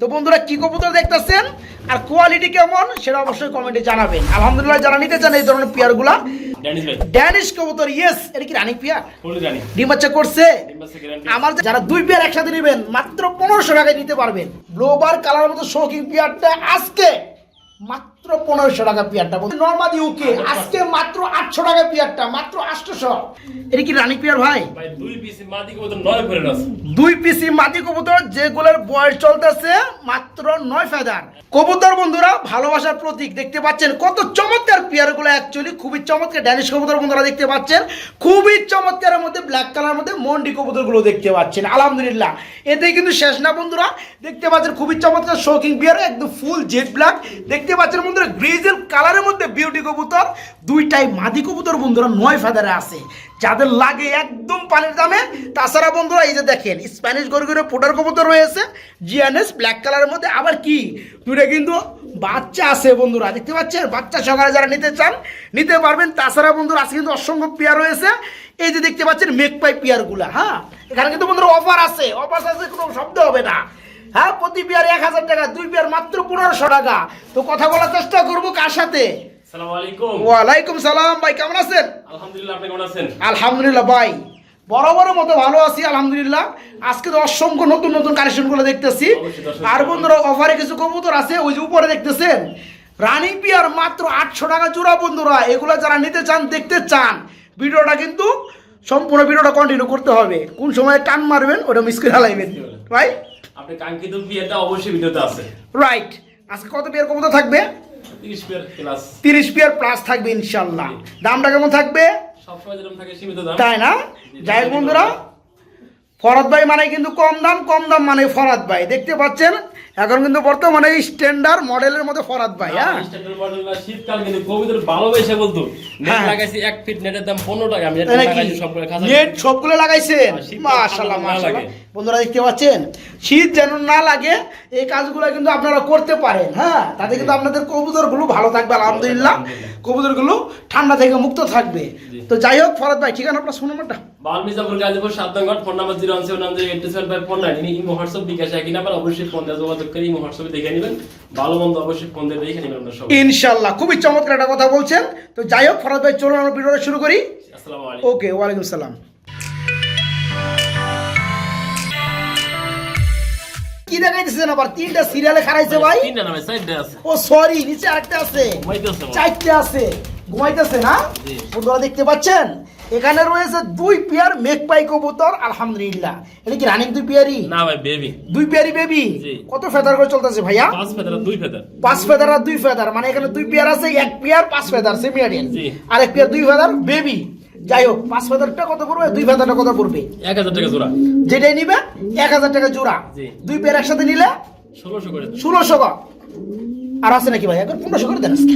তো বন্ধুরা কি কবুতর দেখতেছেন? আর কোয়ালিটি কেমন সেটা অবশ্যই কমেন্টে জানাবেন। আলহামদুলিল্লাহ যারা নিতে চান এই ধরনের পিয়ারগুলা ড্যানিশ কবুতর ইয়েস এটা কি রানিং পিয়ার? ডিম বাচ্চা করছে। আমার যারা দুই পেয়ার একসাথে নেবেন মাত্র পনেরোশো টাকায় নিতে পারবেন। ব্লোবার কালার মতো শৌখিন পিয়ারটা আজকে মাত্র পনেরোশো টাকা পেয়ারটা নর্মাদি ইউকে আজকে মাত্র আটশো টাকা পেয়ারটা মাত্র আটশোশো। এটা কি রানিং পেয়ার ভাই? দুই পিস মাদি কবুতর যেগুলোর বয়স চলতেছে মাত্র নয় ফেদার। কবুতর বন্ধুরা ভালোবাসার প্রতীক দেখতে পাচ্ছেন। কত চমৎকার পেয়ারগুলো অ্যাকচুয়ালি খুবই চমৎকার ড্যানিশ কবুতর বন্ধুরা দেখতে পাচ্ছেন। খুবই চমৎকারের মধ্যে ব্ল্যাক কালার মধ্যে মন্ডি কবুতরগুলো দেখতে পাচ্ছেন। আলহামদুলিল্লাহ। এতে কিন্তু শেষ না বন্ধুরা। দেখতে পাচ্ছেন খুবই চমৎকার শৌকিং পেয়ার একদম ফুল জেড ব্ল্যাক দেখতে পাচ্ছেন বন্ধুরা, গ্রেজের কালারের মধ্যে বিউটি কবুতর, দুইটাই মাদি কবুতর বন্ধুরা, নয় ফেদারে আছে। যাদের লাগে একদম পানির দামে, তাছাড়া বন্ধুরা, এই যে দেখেন স্প্যানিশ গরগুরে পোটার কবুতর রয়েছে জিএনএস ব্ল্যাক কালারের মধ্যে। আবার কি? দুইটা কিন্তু বাচ্চা আছে বন্ধুরা, দেখতে পাচ্ছেন? বাচ্চা সকালে যারা নিতে চান, নিতে পারবেন। তাছাড়া বন্ধুরা, আজকে কিন্তু অসংখ্য পেয়ার রয়েছে। এই যে দেখতে পাচ্ছেন মেকপাই পেয়ারগুলা হ্যাঁ? এখানে কিন্তু বন্ধুরা অফার আছে। অফার আছে, কোনো শব্দ হবে না। হ্যাঁ প্রতি পেয়ার এক হাজার টাকা দুই পেয়ার মাত্র পনেরোশো টাকা। তো কথা বলার চেষ্টা করব কার সাথে? ওয়ালাইকুম সালাম ভাই কেমন আছেন? আলহামদুলিল্লাহ আপনি কেমন আছেন? আলহামদুলিল্লাহ ভাই বরাবরের মতো ভালো আছি আলহামদুলিল্লাহ। আজকে তো অসংখ্য নতুন নতুন কালেকশনগুলো দেখতেছি। আর বন্ধুরা অফারে কিছু কবুতর আছে ওই যে উপরে দেখতেছেন। রানিং পিয়ার মাত্র আটশো টাকা জোড়া বন্ধুরা। এগুলো যারা নিতে চান দেখতে চান ভিডিওটা কিন্তু সম্পূর্ণ ভিডিওটা কন্টিনিউ করতে হবে। কোন সময় টান মারবেন ওটা মিস করে হালাইবেন রাইট আপনি কাঙ্ক্ষিত বিয়েটা অবশ্যই ভিডিওতে আছে। রাইট আজকে কত পিয়ার কবুতর থাকবে? তিরিশ পেয়ার ক্লাস তিরিশ পিয়ার প্লাস থাকবে ইনশাল্লাহ। দামটা কেমন থাকবে? সবসময় যেরকম থাকে সীমিত দাম। তাই না? যাই হোক বন্ধুরা। ফরাদ ভাই মানে কিন্তু কম দাম কম দাম মানে ফরাদ ভাই। দেখতে পাচ্ছেন? এখন কিন্তু বর্তমানে স্ট্যান্ডার্ড মডেলের মধ্যে ফরাদ ভাই হ্যাঁ? শীতকাল কিন্তু কবিতার ভালোবেসে বলতো। নেট হ্যাঁ। লাগাইছি এক ফিট নেটের দাম পনেরো টাকা। আমি নেট লাগাইছি সবগুলো খাঁচা নেট সবগুলো লাগাইছেন? মাশাআল্লাহ মাশাআল্লাহ। লাগে। বন্ধুরা দেখতে পাচ্ছেন? শীত যেন না লাগে এই কাজগুলো কিন্তু আপনারা করতে পারেন হ্যাঁ? তাতে কিন্তু আপনাদের কবুতরগুলো ভালো থাকবে আলহামদুলিল্লাহ। কবুতরগুলো ঠান্ডা থেকে মুক্ত থাকবে। তো যাই হোক ফরাদ ভাই ঠিকানা আপনার শুনুন নাম্বারটা বাল গাজীপুর সাত ফোন নাম্বার জিরো ওয়ান নাম eight seven five four nine imo WhatsApp bKash একই নাম্বার অবশ্যই ফোন দিয়ে যোগাযোগ করে ইমো হোয়াটসঅ্যাপে দেখে নেবেন। ভালো মন্দ অবশ্যই ফোন দিয়ে দেখে নেবেন আপনার সব ইনশাল্লাহ খুবই চমৎকার একটা কথা বলছেন। তো যাই হোক ফরাদ ভাই চলুন আমরা ভিডিওটা শুরু করি। আসসালামু আলাইকুম। ওকে ওয়ালাইকুম সালাম। কি দেখাইতেছেন আবার? তিনটা সিরিয়ালে খারাইছে ভাই। তিনটা নামে সাইড আছে। ও সরি নিচে আরেকটা আছে। ঘুমাইতেছে চারটে আছে। ঘুমাইতেছে না। বন্ধুরা দেখতে পাচ্ছেন? এখানে রয়েছে দুই পেয়ার মেঘপাই কবুতর আলহামদুলিল্লাহ। এটা কি রানিং দুই পেয়ারই না ভাই বেবি দুই পেয়ারি বেবি কত ফেদার করে চলতেছে ভাইয়া? পাঁচ ফেদার দুই ফেদার পাঁচ ফেদার আর দুই ফেদার মানে এখানে দুই পেয়ার আছে এক পেয়ার পাঁচ ফেদার জি। আর এক পেয়ার দুই ফেদার বেবি যাই হোক পাঁচ ফেদারটা কত পড়বে? দুই ফেদারটা কত পড়বে? এক হাজার টাকা জোড়া। যেটাই নিবে এক হাজার টাকা জোড়া। দুই পেয়ার একসাথে নিলে? ষোলোশো করে। ষোলোশো আর আছে নাকি ভাই? এখন পনেরোশো করে দেন আজকে।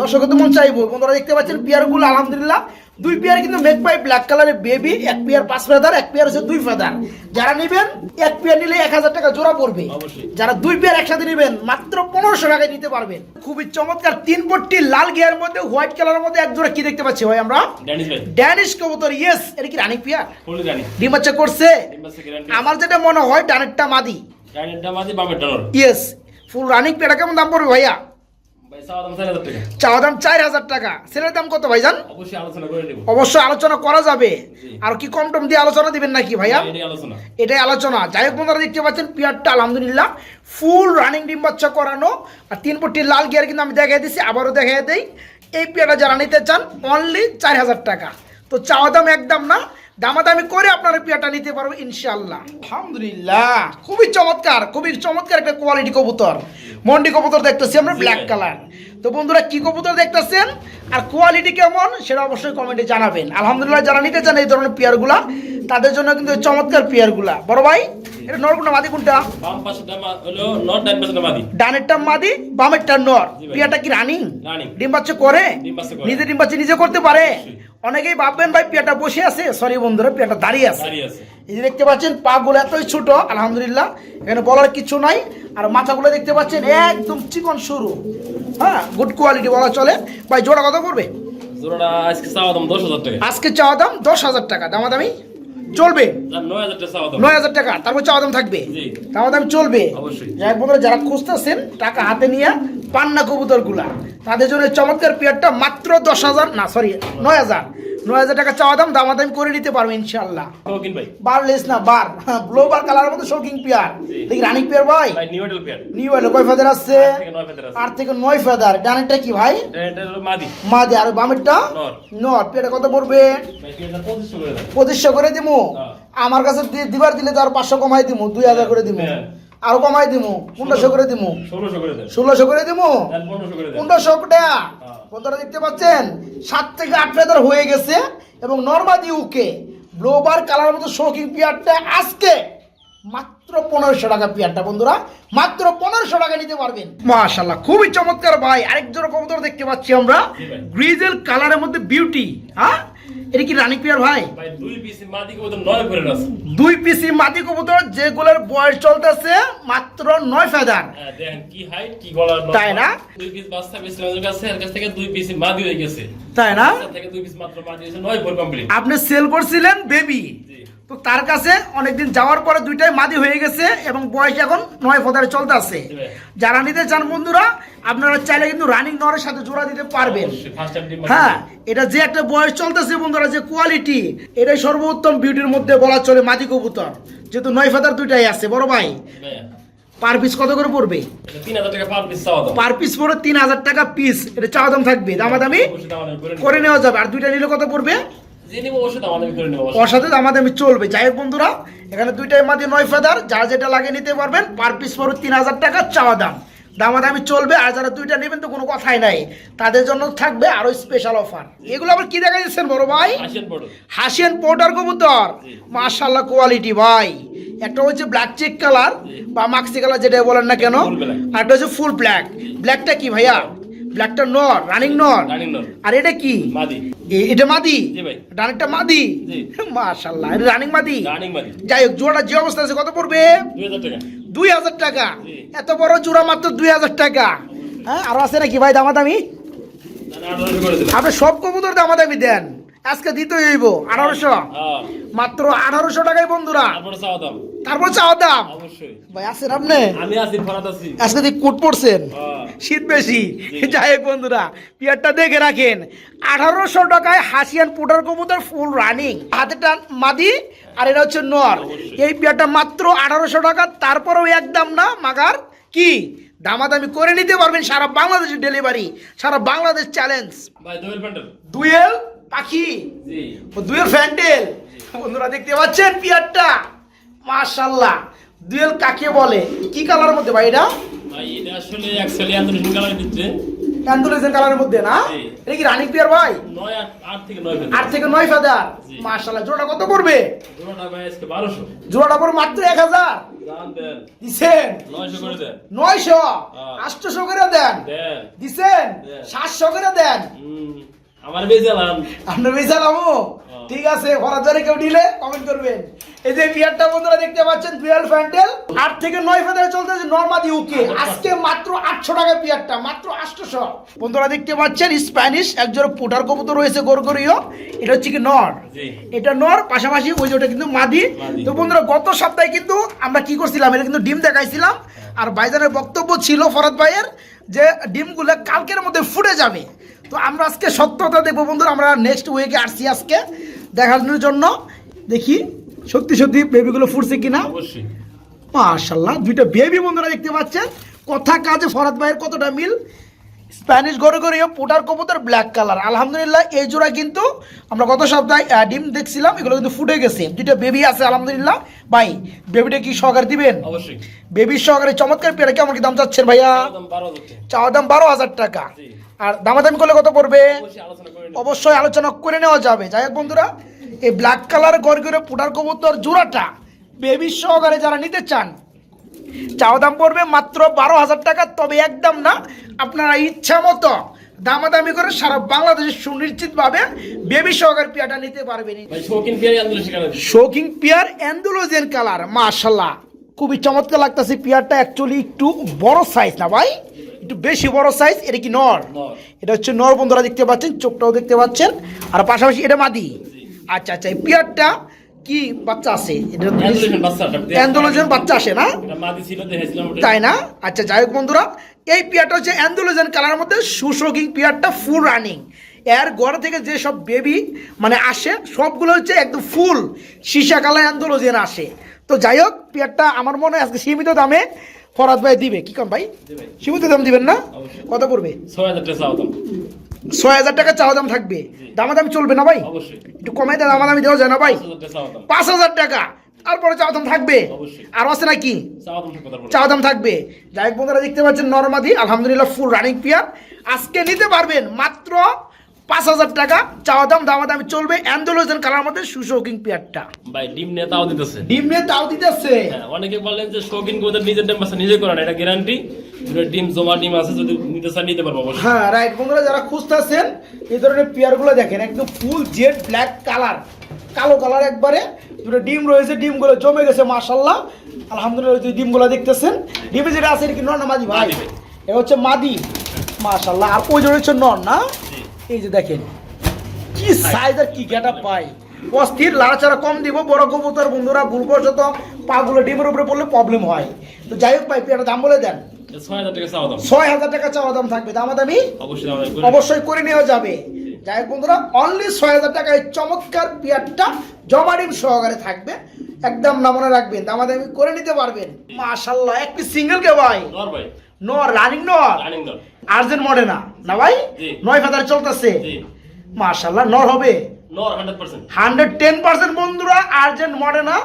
দর্শক তো মন চাইব। বন্ধুরা দেখতে পাচ্ছেন পেয়ারগুলো আলহামদুলিল্লাহ দুই পেয়ার কিন্তু মেক পাই ব্ল্যাক কালারের বেবি এক পেয়ার পাঁচ ফেদার এক পেয়ার হচ্ছে দুই ফেদার যারা নেবেন এক পেয়ার নিলে এক হাজার টাকা জোড়া পড়বে। যারা দুই পেয়ার একসাথে নেবেন মাত্র পনেরোশো টাকায় নিতে পারবেন। খুবই চমৎকার তিন পট্টি লাল গিয়ার মধ্যে হোয়াইট কালারের মধ্যে এক জোড়া কি দেখতে পাচ্ছি ভাই আমরা? ড্যানিশ কবুতর ইয়েস এটা কি রানিং পেয়ার ডিম বাচ্চা করছে? আমার যেটা মনে হয় ডানেরটা মাদি। গাড়িটা মাঝে বামের ডানোর ইয়েস ফুল রানিং পেয়ারটা কেমন দাম পড়বে ভাইয়া? ভাই চাওয়া দাম চার হাজার টাকা। চাওয়া দাম কত ভাইজান? অবশ্যই আলোচনা অবশ্যই আলোচনা করা যাবে। আর কি কম টম দিয়ে আলোচনা দিবেন নাকি ভাইয়া? এটাই আলোচনা। যাই হোক বন্ধুরা দেখতে পাচ্ছেন পিয়ারটা আলহামদুলিল্লাহ ফুল রানিং ডিম বাচ্চা করানো। আর তিন পট্টির লাল গিয়ার কিন্তু আমি দেখাই দিচ্ছি আবারও দেখাই দেই। এই পিয়ারটা যারা নিতে চান অনলি চার হাজার টাকা। তো চাওয়া দাম একদম না দামাদামি করে আপনারা পেয়াটা নিতে পারব ইনশাল্লাহ আলহামদুলিল্লাহ। খুবই চমৎকার খুবই চমৎকার একটা কোয়ালিটি কবুতর। মন্ডি কবুতর দেখতেছি আমরা ব্ল্যাক কালার তো বন্ধুরা কি কবুতর দেখতেছেন? আর কোয়ালিটি কেমন সেটা অবশ্যই কমেন্টে জানাবেন। আলহামদুলিল্লাহ যারা নিতে চান এই ধরনের পেয়ারগুলা তাদের জন্য কিন্তু চমৎকার পেয়ারগুলা। বড় ভাই? এটা নর কোনটা মাদি কোনটা বাম পাশেটা হলো নট ডান পাশেটা মাদি। ডানেরটা মাদি বামেরটা নর। পেয়ারটা কি রানিং। ডিম বাচ্চা করে। নিজে ডিম বাচ্চা নিজে করতে পারে? অনেকেই ভাববেন ভাই পেয়ারটা বসে আছে? সরি বন্ধুরা পেয়ারটা দাঁড়িয়ে আছে। এই যে দেখতে পাচ্ছেন পা গুলো এতই ছোট আলহামদুলিল্লাহ। এখানে বলার কিছু নাই। আর মাথাগুলো দেখতে পাচ্ছেন একদম চিকন সরু। হ্যাঁ গুড কোয়ালিটি বলা চলে। ভাই জোড়া কত করবে আজকে চাওয়া দাম দশ হাজার টাকা। আজকে চাওয়া দাম দশ হাজার টাকা। দামাদামি? চলবে। নয় হাজার টাকা তারপর চাওয়া দাম থাকবে। চাওয়া দাম চলবে। অবশ্যই। যাই বন্ধুরা, যারা খুঁজতেছেন টাকা হাতে নিয়ে পান্না কবুতরগুলা তাদের জন্য চমৎকার পেয়ারটা মাত্র দশ হাজার না সরি নয় হাজার। নয় হাজার টাকা চাওয়া দাম দামাদামি করে নিতে পারবে ইনশাল্লাহ বার লেস না বার ব্লো বার কালারের মধ্যে শৌকিং পেয়ার দেখি রানিং পেয়ার ভাই? নিউ এডেল পেয়ার নিউ এলো কয় ফেদার আছে? থেকে নয় ফেদার আছে। আট থেকে নয় ফেদার ডানেরটা কি ভাই? মাদি। আর বামেরটা নর। নর। পেয়ারটা কত পড়বে? পঁচিশশো করে দিমু? হ্যাঁ। আমার কাছে দিবার দিলে তো আর পাঁচশো কমাই দিমু দুই হাজার করে দিমু। হ্যাঁ। আরও কমাই দিমু? পনেরোশো করে দিমু? ষোলোশো করে দিমু? পনেরোশো টাকা হ্যাঁ। বন্ধুরা দেখতে পাচ্ছেন? সাত থেকে আট ফেদার হয়ে গেছে এবং নর্মাদি উকে ব্লোবার কালার মতো শৌকিং পিয়ারটা আজকে মাত্র পনেরোশো টাকা পিয়ারটা বন্ধুরা। মাত্র পনেরোশো টাকা নিতে পারবেন। মাশাল্লাহ খুবই চমৎকার ভাই। আরেকজন কবুতর দেখতে পাচ্ছি আমরা। গ্রিজেল কালারের মধ্যে বিউটি হ্যাঁ? এটা কি রানী পিয়ার ভাই? দুই পিস মাদি কবুতর যেগুলোর বয়স চলতেছে মাত্র নয় ফেদার। হ্যাঁ। তাই না? তাই না? আপনি সেল করছিলেন বেবি তো তার কাছে অনেকদিন যাওয়ার পরে দুইটাই মাদি হয়ে গেছে এবং বয়স এখন নয় ফদারে চলতে আছে। যারা নিতে চান বন্ধুরা আপনারা চাইলে কিন্তু রানিং নরের সাথে জোড়া দিতে পারবেন। হ্যাঁ এটা যে একটা বয়স চলতেছে বন্ধুরা যে কোয়ালিটি এটাই সর্বোত্তম বিউটির মধ্যে বলা চলে মাদি কবুতর। যেহেতু নয় ফাদার দুইটাই আছে বড় ভাই। পার পিস কত করে পড়বে? পার পিস পড়ে তিন হাজার টাকা পিস এটা চাওয়া দাম থাকবে। দামাদামি। করে নেওয়া যাবে। আর দুইটা নিলে কত পড়বে? যে নিবো দামাদামি ওর সাথে দামাদামি চলবে। যাই হোক বন্ধুরা এখানে দুইটাই মাদি নয় ফেদার যার যেটা লাগে নিতে পারবেন পার পিস পড়বে তিন হাজার টাকা চাওয়া দাম। দামাদামি চলবে আর যারা দুইটা নেবেন তো কোনো কথাই নাই। তাদের জন্য থাকবে আরও স্পেশাল অফার এগুলো আবার কি দেখা যাচ্ছেন বড় ভাই? হাসিয়ান পোর্টার কবুতর। মাশাল্লাহ কোয়ালিটি ভাই। একটা হচ্ছে ব্ল্যাক চেক কালার বা মাক্সি কালার যেটা বলেন না কেন আর একটা হচ্ছে ফুল ব্ল্যাক ব্ল্যাকটা কি ভাইয়া? ব্ল্যাকটা নর রানিং নর। রানিং নর। আর এটা কি? মাদি। এটা মাদি? জি ভাই। ডানেরটা মাদি? জি। মাশাল্লাহ এটা রানিং মাদি? রানিং মাদি। যাই হোক জোড়া যে অবস্থা আছে কত পড়বে? দুই হাজার টাকা। এত বড় জোড়া মাত্র দুই হাজার টাকা। হ্যাঁ আরও আছে নাকি ভাই দামাদামি? আপনি সব কবুতর দামাদামি দেন। আজকে দিতে হইব আঠারোশো। হ্যাঁ। মাত্র আঠারোশো টাকায় বন্ধুরা। তারপরে চাওয়া দাম। ভাই আছেন আপনি? আমি আছি ফরাত আছি। আজকে দিয়ে কোট পড়ছেন হ্যাঁ। শীত বেশি। যাই হোক বন্ধুরা পিয়ারটা দেখে রাখেন। আঠারোশো টাকায় হাসিয়ান পুটার কবুতর ফুল রানিং হাতেটা মাদি আর এটা হচ্ছে নর। এই পিয়ারটা মাত্র আঠারোশো টাকা তারপরেও একদম না মাগার কি? দামাদামি করে নিতে পারবেন সারা বাংলাদেশের ডেলিভারি সারা বাংলাদেশ চ্যালেঞ্জ ভাই দোয়েল প্যান্ডেল দুয়েল পাখি? দুয়েল ফ্যান্ডেল বন্ধুরা দেখতে পাচ্ছেন পিয়ারটা? মাশাল্লাহ দুয়েল কাকে বলে? কি কালারের মধ্যে ভাই এটা? আসলে অ্যাকচুয়ালি কালার কালারের মধ্যে না? জি। এটা কি রানিং পিয়ার ভাই? আট থেকে নয় কত জোড়াটা মাত্র এক হাজার। দিছেন? নয়শো করে হ্যাঁ। আটশোশো করে দেন? দেন। দিছেন? সাতশো করে দেন? আমার বেজালাম। আপনার বিশালামু। ঠিক আছে ফরাজারে কেউ নিলে কমেন্ট করবেন। এই যে বিয়ারটা বন্ধুরা দেখতে পাচ্ছেন ডুয়াল ফ্যান্টেল আট থেকে নয় ফেদারে চলতেছে নর্মাদি ইউকে আজকে মাত্র আটশো টাকা মাত্র আটশোশো। বন্ধুরা দেখতে পাচ্ছেন স্প্যানিশ একজোড়া পুটার কবুতর রয়েছে গোরগরিও। এটা হচ্ছে কি নর? এটা নর পাশাপাশি ওই যে ওটা কিন্তু মাদি। তো বন্ধুরা গত সপ্তাহে কিন্তু আমরা কি করছিলাম এটা কিন্তু ডিম দেখাইছিলাম। আর ভাইজানের বক্তব্য ছিল ফরাদ ভাইয়ের যে ডিমগুলো কালকের মধ্যে ফুটে যাবে। তো আমরা আজকে সত্যতা দেখব বন্ধুরা। আমরা নেক্সট উইকে আসছি আজকে দেখানোর জন্য। দেখি সত্যি সত্যি বেবিগুলো ফুটছে কিনা? অবশ্যই। মাশাল্লাহ দুইটা বেবি বন্ধুরা দেখতে পাচ্ছেন। কথা কাজে ফরাদ ভাইয়ের কতটা মিল? স্প্যানিশ গড়ে গড়ে পোটার কবুতর ব্ল্যাক কালার আলহামদুলিল্লাহ এই জোড়া কিন্তু আমরা গত সপ্তাহে ডিম দেখছিলাম এগুলো কিন্তু ফুটে গেছে। দুইটা বেবি আছে আলহামদুলিল্লাহ। ভাই বেবিটা কি সহকারে দিবেন? অবশ্যই। বেবির সহকারে চমৎকার পেয়ারা কেমন কি দাম চাচ্ছেন ভাইয়া? দাম বারো হাজার টাকা। চাওয়া দাম বারো হাজার টাকা। আর দামাদামি করলে কত পড়বে? অবশ্যই আলোচনা করে নেওয়া যাবে। যাই হোক বন্ধুরা এই ব্ল্যাক কালার গড় করে পোটার কবুতর জোড়াটা বেবি সহকারে যারা নিতে চান চাওয়া দাম পড়বে মাত্র বারো হাজার টাকা তবে একদম না আপনারা ইচ্ছা মতো দামাদামি করে সারা বাংলাদেশে সুনিশ্চিতভাবে বেবি সহকারে পিয়াটা নিতে পারবেন। ভাই শৌখিন পেয়ারি শৌকিং পিয়ার অ্যান্ডুলোজেন কালার মাশাল্লাহ খুবই চমৎকার লাগতেছে পিয়ারটা অ্যাকচুয়ালি একটু বড় সাইজ না ভাই? একটু বেশি বড় সাইজ এটা কি নর। এটা হচ্ছে নর বন্ধুরা দেখতে পাচ্ছেন চোখটাও দেখতে পাচ্ছেন। আর পাশাপাশি এটা মাদি। আচ্ছা আচ্ছা এই পিয়ারটা কি বাচ্চা আছে। অ্যান্ডোলজিয়ান বাচ্চা আসে না? এটা মাদি ছিল দেখেছিলাম ওটা। তাই না? আচ্ছা যাই হোক বন্ধুরা এই পিয়ারটা হচ্ছে অ্যান্ডোলোজেন কালারের মধ্যে সুশোকিং পিয়ারটা ফুল রানিং এর গড় থেকে যে সব বেবি মানে আসে সবগুলো হচ্ছে একদম ফুল সীসা কালার অ্যান্ডোলোজেন আসে। তো যাই হোক পিয়ারটা আমার মনে হয় আজকে সীমিত দামে ফরাজ ভাই দিবে কি কন ভাই। সীমিত দাম দিবেন না? কত পড়বে? ছয় হাজার টাকা দাম। ছয় হাজার টাকা চাওয়া দাম থাকবে। দামাদামি চলবে না ভাই? একটু কমাই দেয় দামাদামি দেওয়া যায় না ভাই? পাঁচ হাজার টাকা দাম। তারপরে চাওয়া দাম থাকবে। আর আছে নাকি চাওয়া দাম থাকবে চাওয়া দাম থাকবে। যাই বন্ধুরা দেখতে পাচ্ছেন নর্মাদি আলহামদুলিল্লাহ ফুল রানিং পিয়ার আজকে নিতে পারবেন মাত্র পাঁচ হাজার টাকা চাওয়া দাম দামা দামি চলবে অ্যান্ডোলোজেন কালার মধ্যে সুশৌকিং পিয়ারটা। ভাই ডিম নিয়ে তাও দিতেছে। ডিম নিয়ে তাও দিতেছে? হ্যাঁ, অনেকে বলেন যে শৌখিন গোদের নিজের ডিম বাচ্চা নিজে করেন এটা গ্যারান্টি ডিম জমা ডিম আছে যদি নিতে চান নিতে পারব অবশ্যই। হ্যাঁ রাইট বন্ধুরা যারা খুঁজতেছেন এই ধরনের পেয়ারগুলো দেখেন একদম ফুল জেড ব্ল্যাক কালার কালো কালার একবারে। দুটো ডিম রয়েছে ডিমগুলো জমে গেছে মাশাল্লাহ আলহামদুলিল্লাহ যে ডিমগুলো দেখতেছেন। ডিমে যেটা আছে এটা কি নর না মাদি? ভাই এটা হচ্ছে মাদি মাশাল্লাহ আর ওই জন্য হচ্ছে নর না। এই যে দেখেন কি সাইজ আর কি গেটা পাই অস্থির লাড়াচাড়া কম দিব বড় কবুতর বন্ধুরা ভুলবশত পাগুলো ডিমের উপরে পড়লে প্রবলেম হয়। তো যাই হোক ভাই পেয়ারটা দাম বলে দেন। ছয় হাজার টাকা চাওয়া দাম। দাম থাকবে। দামাদামি অবশ্যই করে- নেওয়া যাবে। যাই হোক বন্ধুরা অনলি ছয় হাজার টাকায় চমৎকার পিয়ারটা জমা ডিম সহকারে থাকবে। একদম না মনে রাখবেন দামাদামি করে নিতে পারবেন। মাশাল্লাহ একটি সিঙ্গেল কে ভাই? ভাই। নর রানিং নর। আর্জেন্ট মডে না। না ভাই? নয় ফাদার চলতেছে। জি। মাশাল্লাহ নর হবে। হান্ড্রেড টেন পার্সেন্ট বন্ধুরা আর্জেন্ট মডে না।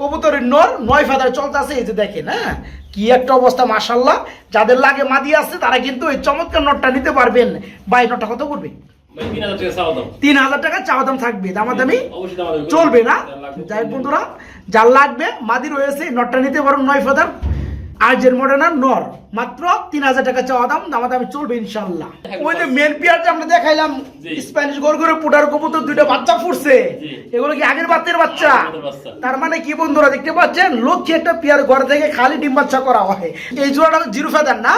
কবুতরের নর নয় ফাদার চলতেছে। এই যে দেখেন হ্যাঁ? কি একটা অবস্থা মাশাল্লাহ যাদের লাগে মাদি আছে তারা কিন্তু এই চমৎকার নটটা নিতে পারবেন। ভাই নটটা কত করবে? তিন হাজার টাকা চাওয়া দাম। থাকবে। দামাদামি চলবে না। যাই বন্ধুরা যার লাগবে মাদি রয়েছে নটটা নিতে পারুন নয় ফাদার। আর্জেন্ট মডার্নার নর। মাত্র তিন হাজার টাকা চাওয়া দাম দামাদামি চলবে ইনশাল্লাহ ওই যে মেন পিয়ারটা আমরা দেখাইলাম। স্প্যানিশ গোর করে পুটার কবুতর দুইটা বাচ্চা ফুটছে। এগুলো কি আগের বাচ্চার বাচ্চা? তার মানে কি বন্ধুরা দেখতে পাচ্ছেন? লক্ষ্মী একটা পিয়ার ঘর থেকে খালি ডিম বাচ্চা করা হয়। এই জোড়াটা জিরো ফেদার না।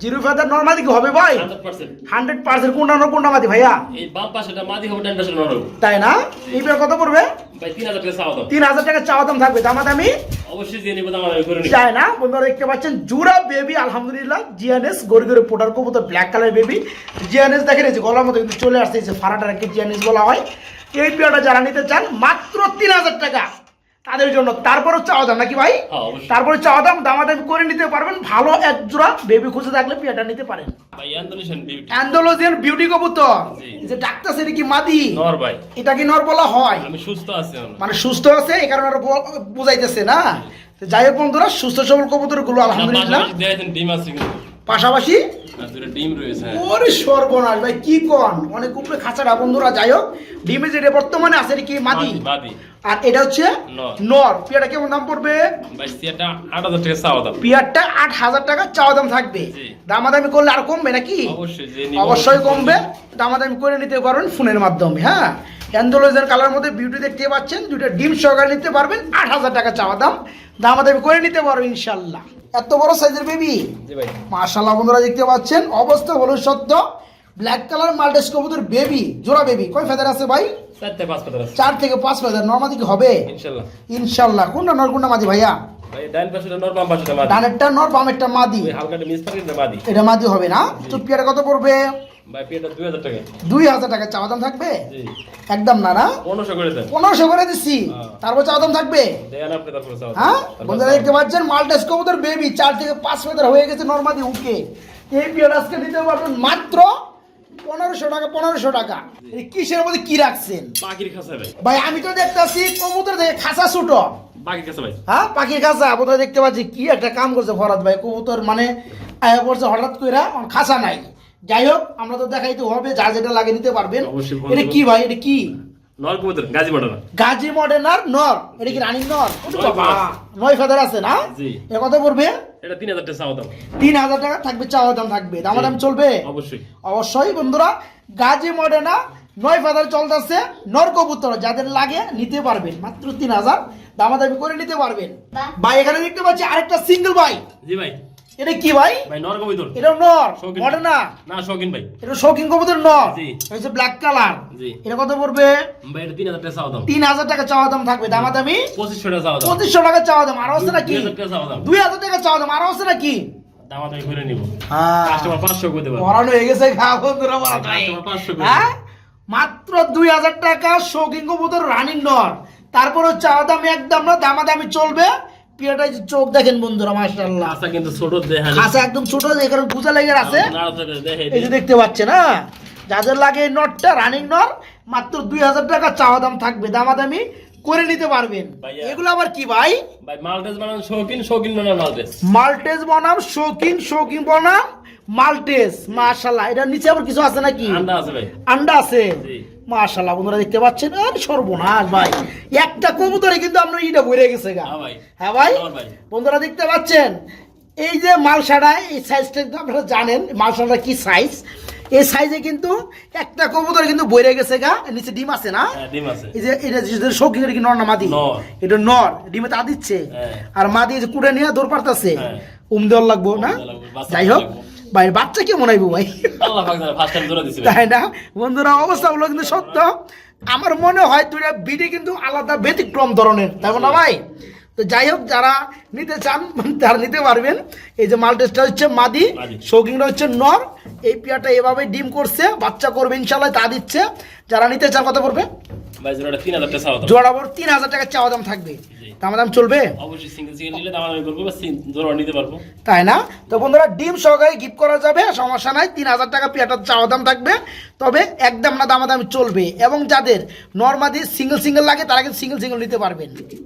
জিরো ফেদার নর্মালি কি হবে ভাই? Hundred percent. হান্ড্রেড পার্সেন্ট কোনটা নর কোনটা মাদি ভাইয়া? এই বাম পাশেটা মাদি হবে টেন পার্সেন্ট নর তাই না? এই পেয়ার কত পড়বে? ভাই তিন হাজার টাকা চাওয়া দাম। তিন হাজার টাকা চাওয়া দাম থাকবে দামাদামি? অবশ্যই দিয়ে নিবো দাম আমাদের করে নিবো। যায় না? বন্ধুরা দেখতে পাচ্ছেন জুরা বেবি আলহামদুলিল্লাহ। জিএনএস গড়ি গড়ি পোটার কবুতর ব্ল্যাক কালার বেবি। জিএনএস দেখেন এই যে গলার মতো কিন্তু চলে আসছে এই যে ফারাটাকে জিএনএস বলা হয়। এই পিয়াটা যারা নিতে চান মাত্র তিন হাজার টাকা। তাদের জন্য। তারপরে চাওয়া দাম নাকি ভাই? হ্যাঁ তারপরে চাওয়া দাম দামাদামি করে নিতে পারবেন ভালো এক জোড়া বেবি খুঁজে থাকলে পিয়াটা নিতে পারেন। বিউটি অ্যান্ডোলজিয়ান বিউটি কবুতর। যে ডাক্তার সেটা কি মাদি? নর ভাই। এটা কি নর বলা হয়? আমি সুস্থ আছি মানে সুস্থ আছে এই কারণে বুঝাইতেছে না। যাই হোক বন্ধুরা সুস্থ সবল কবুতরগুলো আলহামদুলিল্লাহ। ডিম আছে কিন্তু। পাশাপাশি ডিম রয়েছে হ্যাঁ। ওরে সর্বনাশ ভাই কি কন? অনেক উপরে খাঁচাটা বন্ধুরা যাই হোক ডিমে যেটা বর্তমানে আছে কি? মাদি। আর এটা হচ্ছে নর। পিয়াটা কেমন দাম পড়বে? পিয়ারটা আট হাজার টাকা চাওয়া দাম থাকবে। দামাদামি করলে আর কমবে নাকি? অবশ্যই কমবে। দামাদামি করে নিতে পারবেন ফোনের মাধ্যমে হ্যাঁ? অ্যান্ডোলজের কালার মধ্যে বিউটি দেখতে পাচ্ছেন দুইটা ডিম সহকারে নিতে পারবেন আট হাজার টাকা চাওয়া দাম। দামাদামি করে নিতে পারবেন ইনশাল্লাহ। এত বড় সাইজের বেবি মাসাল্লাহ মাশাল্লাহ বন্ধুরা দেখতে পাচ্ছেন অবস্থা হলো সত্য। ব্ল্যাক কালার মাল্টেস কবুতর বেবি জোড়া বেবি কয় ফেদার আছে ভাই? চার থেকে পাঁচ ফেদার নর্মাদি কি হবে? ইনশাল্লাহ কোনটা নর কোনটা মাদি ভাইয়া? ডানেরটা নর বামেরটা মাদি। এটা মাদি হবে না? চুপিয়ার কত পড়বে? ভাই টাকা। টাকা চাওয়া দাম থাকবে? জি। একদম না করে দেন। হ্যাঁ। তারপর চাওয়া দাম থাকবে? দেন আপনি তারপরে চাওয়া হ্যাঁ? বন্ধুরা দেখতে পাচ্ছেন মাল্টেস কবুতর বেবি চার থেকে হয়ে গেছে নর্মাদি উকে। এই পিয়ার আজকে নিতে পারবেন মাত্র পনেরোশো টাকা পনেরোশো টাকা। কিসের মধ্যে কি রাখছেন? পাখির ভাই। ভাই আমি তো দেখতেছি কবুতর দেখে খাসা ছুটো। পাখির খাসা ভাই। হ্যাঁ? পাখির খাসা। বোধহয় দেখতে পাচ্ছি কি একটা কাম করছে ভরত ভাই। কবুতর মানে হঠাৎ করে খাসা নাই। যাই হোক আমরা তো দেখাইতে হবে যা যেটা লাগে নিতে পারবেন। এটা কি ভাই এটা কি? নর কবুতর গাজী মডেল। গাজী মডেনার নর এটা কি রানিং নর? নয় ফেদার। আছে না? জি। কত পড়বে? এটা তিন হাজার টাকা চাওয়া দাম। তিন হাজার টাকা থাকবে চাওয়া দাম থাকবে। দাম দাম চলবে? অবশ্যই। অবশ্যই বন্ধুরা গাজী মডেনা নয় ফেদার চলতেছে নর কবুতর যাদের লাগে নিতে পারবেন। মাত্র তিন হাজার দামাদামি করে নিতে পারবেন। ভাই এখানে দেখতে পাচ্ছি আরেকটা সিঙ্গেল ভাই জি ভাই। এটা কি ভাই? ভাই নর কবিতর। এটা নর। মডে না? না শৌখিন ভাই। এটা শৌখিন কবুতর নর? জি। হচ্ছে ব্ল্যাক কালার জি। এটা কত পড়বে? ভাই এটা তিন হাজার টাকা চাওয়া দাম। তিন হাজার টাকা চাওয়া দাম থাকবে। দামাদামি? পঁচিশশো টাকা চাওয়া দাম। পঁচিশশো টাকা চাওয়া দাম। আরও আছে নাকি দুই হাজার টাকা চাওয়া দাম। দুই হাজার টাকা চাওয়া দাম। আরও আছে নাকি দামাদামি করে নিব। হ্যাঁ। কাস্টমার পাঁচশো করে দেবো। পড়ানো হয়ে গেছে খা বন্ধুরা। কাস্টমার পাঁচশো করে হ্যাঁ? মাত্র দুই হাজার টাকা শৌখিন কবুতর রানিং নর। তারপর চাওয়া দাম একদম না দামাদামি চলবে। পিয়াটা চোখ দেখেন বন্ধুরা মাশাআল্লাহ। আচ্ছা কিন্তু ছোট দেখানি আচ্ছা একদম ছোট এখানে পূজা লেগে আছে। এই যে দেখতে পাচ্ছেন না যাদের লাগে এই নটটা রানিং নর মাত্র দুই হাজার টাকা চাওয়া দাম থাকবে দামাদামি করে নিতে পারবেন। এগুলো আবার কি ভাই? ভাই বানান শৌখিন শৌখিন মাল্টেজ বনাম শৌখিন শৌখিন বনাম। মাল্টেজ মাশাল্লাহ এটার নিচে আবার কিছু আছে নাকি? আন্ডা আছে ভাই। আন্ডা আছে? মাশাল্লাহ বন্ধুরা দেখতে পাচ্ছেন? আর সর্বনাশ ভাই। একটা কবুতরে কিন্তু আপনার ইটা ভরে গেছে গা। হ্যাঁ ভাই। হ্যাঁ ভাই? আমার বন্ধুরা দেখতে পাচ্ছেন? এই যে মালসাটা এই সাইজটা কিন্তু আপনারা জানেন মালসাটা কি সাইজ? এই সাইজে কিন্তু একটা কবুতর কিন্তু বইরে গেছে গা। নিচে ডিম আছে না? হ্যাঁ ডিম আছে। এই যে এটা যে শৌখিন এটা কি নর না মাদি। এটা নর ডিমে তা দিচ্ছে। হ্যাঁ। আর মাদি যে কুড়ে নিয়ে দৌড় পারতাছে। হ্যাঁ। উম দেওয়ার লাগবো না? যাই হোক। ভাই বাচ্চা কেমন আইবো ভাই? তাই না? বন্ধুরা অবস্থাগুলো কিন্তু সত্য। আমার মনে হয় দুইটা বিডি কিন্তু আলাদা ব্যতিক্রম ধরনের তাই না ভাই? তো যাই হোক যারা নিতে চান তারা নিতে পারবেন। এই যে মাল্টেসটা হচ্ছে মাদি। শৌকিংটা হচ্ছে নর। এই পিয়াটা এভাবে ডিম করছে বাচ্চা করবে ইনশাল্লাহ তা দিচ্ছে। যারা নিতে চান কথা পড়বে? জোড়াটা তিন হাজার টাকা চাওয়া দাম। থাকবে। দাম দাম চলবে? অবশ্যই সিঙ্গেল সিঙ্গেল নিলে দামাদামি করব বা জোড়া নিতে পারব। তাই না? তো বন্ধুরা ডিম সহকারে গিফট করা যাবে সমস্যা নাই তিন হাজার টাকা পিয়াটার চাওয়া দাম থাকবে। তবে একদম না দামাদামি চলবে। এবং যাদের নর্মাদি সিঙ্গেল সিঙ্গেল লাগে তারা কিন্তু সিঙ্গেল সিঙ্গেল নিতে পারবেন।